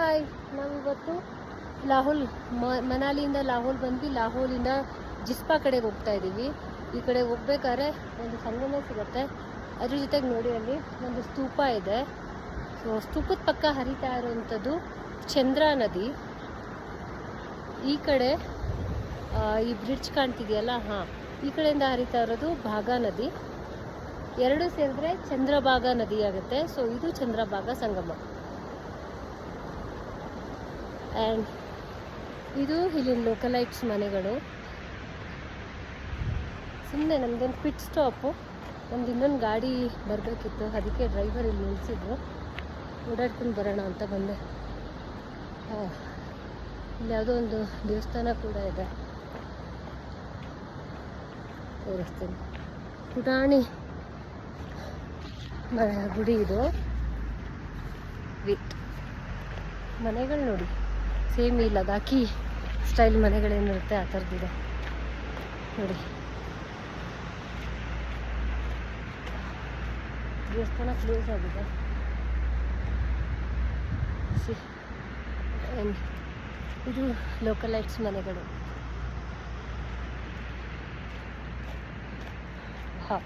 Hi. ನಾವಿವತ್ತು ಲಾಹೋಲ್ ಮನಾಲಿಯಿಂದ ಲಾಹೋಲ್ ಬಂದ್ವಿ. ಲಾಹೋಲಿಂದ ಜಿಸ್ಪಾ ಕಡೆಗೆ ಹೋಗ್ತಾ ಇದ್ದೀವಿ ಈ ಕಡೆ ಹೋಗ್ಬೇಕಾದ್ರೆ ಒಂದು ಸಂಗಮ ಸಿಗುತ್ತೆ. ಅದ್ರ ಜೊತೆಗೆ ನೋಡಿ ಅಲ್ಲಿ ಒಂದು ಸ್ತೂಪ ಇದೆ. ಸೊ, ಸ್ತೂಪದ ಪಕ್ಕ ಹರಿತಾ ಇರುವಂಥದ್ದು ಚಂದ್ರ ನದಿ. ಈ ಕಡೆ ಈ ಬ್ರಿಡ್ಜ್ ಕಾಣ್ತಿದೆಯಲ್ಲ? ಹಾಂ. ಈ ಕಡೆಯಿಂದ ಹರಿತಾ ಇರೋದು ಭಾಗಾ ನದಿ. ಎರಡು ಸೇರಿದ್ರೆ ಚಂದ್ರಭಾಗ ನದಿ ಆಗುತ್ತೆ. ಸೊ, ಇದು ಚಂದ್ರಭಾಗ ಸಂಗಮ. ಆ್ಯಂಡ್ ಇದು ಇಲ್ಲಿನ ಲೋಕಲೈಟ್ಸ್ ಮನೆಗಳು. ಸುಮ್ಮನೆ ನಮ್ದೊಂದು ಪಿಟ್ ಸ್ಟಾಪು ನಮ್ದು ಇನ್ನೊಂದು ಗಾಡಿ ಬರಬೇಕಿತ್ತು. ಅದಕ್ಕೆ ಡ್ರೈವರ್ ಇಲ್ಲಿ ನಿಲ್ಲಿಸಿದ್ರು ಓಡಾಡ್ಕೊಂಡು ಬರೋಣ ಅಂತ ಬಂದೆ. ಹಾಂ, ಇಲ್ಲಿ ಯಾವುದೋ ಒಂದು ದೇವಸ್ಥಾನ ಕೂಡ ಇದೆ. ತೋರಿಸ್ತೀನಿ. ಪುಟಾಣಿ ಗುಡಿ ಇದು. ಮನೆಗಳು ನೋಡಿ. ಸೇಮ್ ಈ ಲದಾಖಿ ಸ್ಟೈಲ್ ಮನೆಗಳೇನಿರುತ್ತೆ ಆ ಥರದ್ದಿದೆ ನೋಡಿ. ದೇವಸ್ಥಾನ ಕ್ಲೋಸ್ ಆಗಿದೆ. ಸಿ ಇದು ಲೋಕಲೈಟ್ಸ್ ಮನೆಗಳು. ಹಾಂ.